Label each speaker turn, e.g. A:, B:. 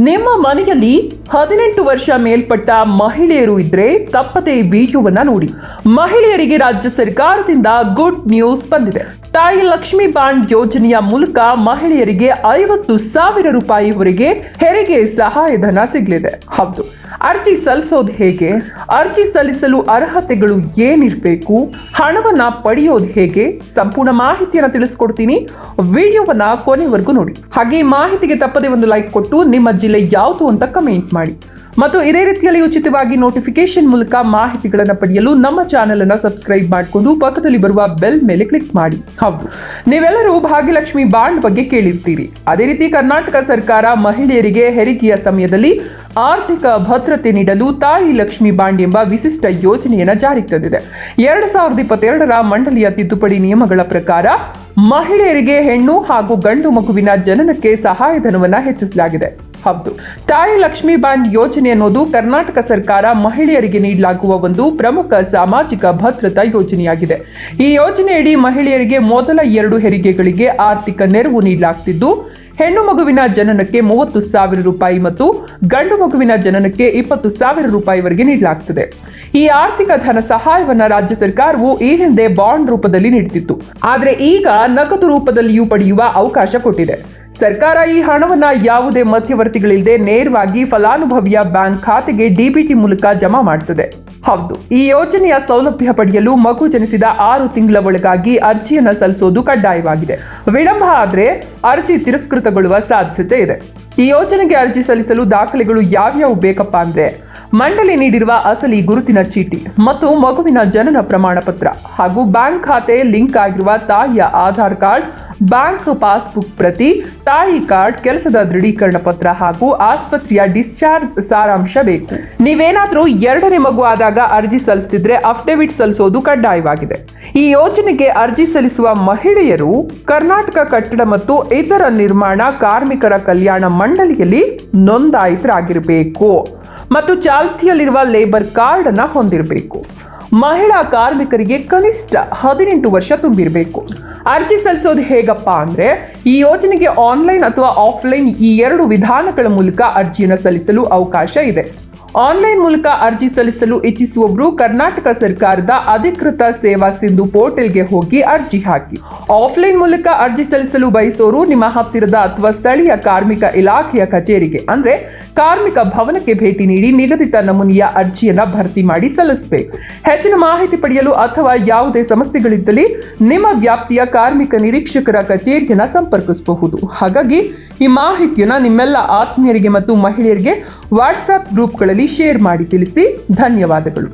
A: ನಿಮ್ಮ ಮನೆಯಲ್ಲಿ ಹದಿನೆಂಟು ವರ್ಷ ಮೇಲ್ಪಟ್ಟ ಮಹಿಳೆಯರು ಇದ್ರೆ ತಪ್ಪದೆ ವಿಡಿಯೋವನ್ನ ನೋಡಿ. ಮಹಿಳೆಯರಿಗೆ ರಾಜ್ಯ ಸರ್ಕಾರದಿಂದ ಗುಡ್ ನ್ಯೂಸ್ ಬಂದಿದೆ. ತಾಯಿ ಲಕ್ಷ್ಮಿ ಬಾಂಡ್ ಯೋಜನೆಯ ಮೂಲಕ ಮಹಿಳೆಯರಿಗೆ ಐವತ್ತು ಸಾವಿರ ರೂಪಾಯಿವರೆಗೆ ಹೆರಿಗೆ ಸಹಾಯಧನ ಸಿಗಲಿದೆ. ಹೌದು. ಅರ್ಜಿ ಸಲ್ಲಿಸೋದು ಹೇಗೆ? ಅರ್ಜಿ ಸಲ್ಲಿಸಲು ಅರ್ಹತೆಗಳು ಏನಿರಬೇಕು? ಹಣವನ್ನ ಪಡೆಯೋದು ಹೇಗೆ? ಸಂಪೂರ್ಣ ಮಾಹಿತಿಯನ್ನ ತಿಳಿಸ್ಕೊಡ್ತೀನಿ. ವಿಡಿಯೋವನ್ನ ಕೊನೆವರೆಗೂ ನೋಡಿ. ಹಾಗೆ ಮಾಹಿತಿಗೆ ತಪ್ಪದೆ ಒಂದು ಲೈಕ್ ಕೊಟ್ಟು ನಿಮ್ಮ ಜಿಲ್ಲೆ ಯಾವುದು ಅಂತ ಕಮೆಂಟ್ ಮಾಡಿ. ಮತ್ತು ಇದೇ ರೀತಿಯಲ್ಲಿ ಉಚಿತವಾಗಿ ನೋಟಿಫಿಕೇಶನ್ ಮೂಲಕ ಮಾಹಿತಿಗಳನ್ನು ಪಡೆಯಲು ನಮ್ಮ ಚಾನೆಲ್ ಅನ್ನು ಸಬ್ಸ್ಕ್ರೈಬ್ ಮಾಡಿಕೊಂಡು ಪಕ್ಕದಲ್ಲಿ ಬರುವ ಬೆಲ್ ಮೇಲೆ ಕ್ಲಿಕ್ ಮಾಡಿ. ಹೌದು. ನೀವೆಲ್ಲರೂ ಭಾಗ್ಯಲಕ್ಷ್ಮಿ ಬಾಂಡ್ ಬಗ್ಗೆ ಕೇಳಿರ್ತೀರಿ. ಅದೇ ರೀತಿ ಕರ್ನಾಟಕ ಸರ್ಕಾರ ಮಹಿಳೆಯರಿಗೆ ಹೆರಿಗೆಯ ಸಮಯದಲ್ಲಿ ಆರ್ಥಿಕ ಭದ್ರತೆ ನೀಡಲು ತಾಯಿ ಲಕ್ಷ್ಮಿ ಬಾಂಡ್ ಎಂಬ ವಿಶಿಷ್ಟ ಯೋಜನೆಯನ್ನು ಜಾರಿಗೆ ತಂದಿದೆ. ಎರಡ್ ಸಾವಿರದ ಇಪ್ಪತ್ತೆರಡರ ಮಂಡಳಿಯ ತಿದ್ದುಪಡಿ ನಿಯಮಗಳ ಪ್ರಕಾರ ಮಹಿಳೆಯರಿಗೆ ಹೆಣ್ಣು ಹಾಗೂ ಗಂಡು ಮಗುವಿನ ಜನನಕ್ಕೆ ಸಹಾಯಧನವನ್ನು ಹೆಚ್ಚಿಸಲಾಗಿದೆ. ಹೌದು, ತಾಯಿ ಲಕ್ಷ್ಮಿ ಬಾಂಡ್ ಯೋಜನೆ ಅನ್ನೋದು ಕರ್ನಾಟಕ ಸರ್ಕಾರ ಮಹಿಳೆಯರಿಗೆ ನೀಡಲಾಗುವ ಒಂದು ಪ್ರಮುಖ ಸಾಮಾಜಿಕ ಭದ್ರತಾ ಯೋಜನೆಯಾಗಿದೆ. ಈ ಯೋಜನೆಯಡಿ ಮಹಿಳೆಯರಿಗೆ ಮೊದಲ ಎರಡು ಹೆರಿಗೆಗಳಿಗೆ ಆರ್ಥಿಕ ನೆರವು ನೀಡಲಾಗ್ತಿದ್ದು ಹೆಣ್ಣು ಮಗುವಿನ ಜನನಕ್ಕೆ ಮೂವತ್ತು ಸಾವಿರ ರೂಪಾಯಿ ಮತ್ತು ಗಂಡು ಮಗುವಿನ ಜನನಕ್ಕೆ ಇಪ್ಪತ್ತು ಸಾವಿರ ರೂಪಾಯಿವರೆಗೆ ನೀಡಲಾಗ್ತದೆ. ಈ ಆರ್ಥಿಕ ಧನ ಸಹಾಯವನ್ನು ರಾಜ್ಯ ಸರ್ಕಾರವು ಈ ಹಿಂದೆ ಬಾಂಡ್ ರೂಪದಲ್ಲಿ ನೀಡುತ್ತಿತ್ತು ಆದರೆ ಈಗ ನಗದು ರೂಪದಲ್ಲಿಯೂ ಪಡೆಯುವ ಅವಕಾಶ ಕೊಟ್ಟಿದೆ. ಸರ್ಕಾರ ಈ ಹಣವನ್ನು ಯಾವುದೇ ಮಧ್ಯವರ್ತಿಗಳಿಲ್ಲದೆ ನೇರವಾಗಿ ಫಲಾನುಭವಿಯ ಬ್ಯಾಂಕ್ ಖಾತೆಗೆ ಡಿಬಿಟಿ ಮೂಲಕ ಜಮಾ ಮಾಡುತ್ತದೆ ಹೌದು, ಈ ಯೋಜನೆಯ ಸೌಲಭ್ಯ ಪಡೆಯಲು ಮಗು ಜನಿಸಿದ ಆರು ತಿಂಗಳ ಒಳಗಾಗಿ ಅರ್ಜಿಯನ್ನು ಸಲ್ಲಿಸೋದು ಕಡ್ಡಾಯವಾಗಿದೆ. ವಿಳಂಬ ಆದರೆ ಅರ್ಜಿ ತಿರಸ್ಕೃತಗೊಳ್ಳುವ ಸಾಧ್ಯತೆ ಇದೆ. ಈ ಯೋಜನೆಗೆ ಅರ್ಜಿ ಸಲ್ಲಿಸಲು ದಾಖಲೆಗಳು ಯಾವ್ಯಾವು ಬೇಕಪ್ಪ ಅಂದ್ರೆ ಮಂಡಳಿ ನೀಡಿರುವ ಅಸಲಿ ಗುರುತಿನ ಚೀಟಿ ಮತ್ತು ಮಗುವಿನ ಜನನ ಪ್ರಮಾಣ ಪತ್ರ ಹಾಗೂ ಬ್ಯಾಂಕ್ ಖಾತೆ ಲಿಂಕ್ ಆಗಿರುವ ತಾಯಿಯ ಆಧಾರ್ ಕಾರ್ಡ್, ಬ್ಯಾಂಕ್ ಪಾಸ್ಬುಕ್ ಪ್ರತಿ, ತಾಯಿ ಕಾರ್ಡ್, ಕೆಲಸದ ದೃಢೀಕರಣ ಪತ್ರ ಹಾಗೂ ಆಸ್ಪತ್ರೆಯ ಡಿಸ್ಚಾರ್ಜ್ ಸಾರಾಂಶ ಬೇಕು. ನೀವೇನಾದರೂ ಎರಡನೇ ಮಗು ಆದಾಗ ಅರ್ಜಿ ಸಲ್ಲಿಸ್ತಿದ್ರೆ ಅಫಿಡವಿಟ್ ಸಲ್ಲಿಸೋದು ಕಡ್ಡಾಯವಾಗಿದೆ. ಈ ಯೋಜನೆಗೆ ಅರ್ಜಿ ಸಲ್ಲಿಸುವ ಮಹಿಳೆಯರು ಕರ್ನಾಟಕ ಕಟ್ಟಡ ಮತ್ತು ಇತರ ನಿರ್ಮಾಣ ಕಾರ್ಮಿಕರ ಕಲ್ಯಾಣ ಮಂಡಳಿಯಲ್ಲಿ ನೋಂದಾಯಿತರಾಗಿರಬೇಕು. ಮತ್ತು ಚಾಲ್ತಿಯಲ್ಲಿರುವ ಲೇಬರ್ ಕಾರ್ಡ್ ಅನ್ನ ಹೊಂದಿರಬೇಕು. ಮಹಿಳಾ ಕಾರ್ಮಿಕರಿಗೆ ಕನಿಷ್ಠ ಹದಿನೆಂಟು ವರ್ಷ ತುಂಬಿರಬೇಕು. ಅರ್ಜಿ ಸಲ್ಲಿಸೋದು ಹೇಗಪ್ಪ ಅಂದ್ರೆ, ಈ ಯೋಜನೆಗೆ ಆನ್ಲೈನ್ ಅಥವಾ ಆಫ್ಲೈನ್ ಈ ಎರಡು ವಿಧಾನಗಳ ಮೂಲಕ ಅರ್ಜಿಯನ್ನು ಸಲ್ಲಿಸಲು ಅವಕಾಶ ಇದೆ. ಆನ್ಲೈನ್ ಮೂಲಕ ಅರ್ಜಿ ಸಲ್ಲಿಸಲು ಇಚ್ಛಿಸುವವರು ಕರ್ನಾಟಕ ಸರ್ಕಾರದ ಅಧಿಕೃತ ಸೇವಾ ಸಿಂಧು ಪೋರ್ಟಲ್ಗೆ ಹೋಗಿ ಅರ್ಜಿ ಹಾಕಿ. ಆಫ್ಲೈನ್ ಮೂಲಕ ಅರ್ಜಿ ಸಲ್ಲಿಸಲು ಬಯಸೋರು ನಿಮ್ಮ ಹತ್ತಿರದ ಅಥವಾ ಸ್ಥಳೀಯ ಕಾರ್ಮಿಕ ಇಲಾಖೆಯ ಕಚೇರಿಗೆ, ಅಂದ್ರೆ ಕಾರ್ಮಿಕ ಭವನಕ್ಕೆ ಭೇಟಿ ನೀಡಿ ನಿಗದಿತ ನಮೂನೆಯ ಅರ್ಜಿಯನ್ನ ಭರ್ತಿ ಮಾಡಿ ಸಲ್ಲಿಸಬೇಕು. ಹೆಚ್ಚಿನ ಮಾಹಿತಿ ಪಡೆಯಲು ಅಥವಾ ಯಾವುದೇ ಸಮಸ್ಯೆಗಳಿದ್ದಲ್ಲಿ ನಿಮ್ಮ ವ್ಯಾಪ್ತಿಯ ಕಾರ್ಮಿಕ ನಿರೀಕ್ಷಕರ ಕಚೇರಿಯನ್ನು ಸಂಪರ್ಕಿಸಬಹುದು. ಹಾಗಾಗಿ ಈ ಮಾಹಿತಿಯನ್ನು ನಿಮ್ಮೆಲ್ಲ ಆತ್ಮೀಯರಿಗೆ ಮತ್ತು ಮಹಿಳೆಯರಿಗೆ ವಾಟ್ಸ್ಆಪ್ ಗ್ರೂಪ್ಗಳಲ್ಲಿ ಶೇರ್ ಮಾಡಿ ತಿಳಿಸಿ ಧನ್ಯವಾದಗಳು.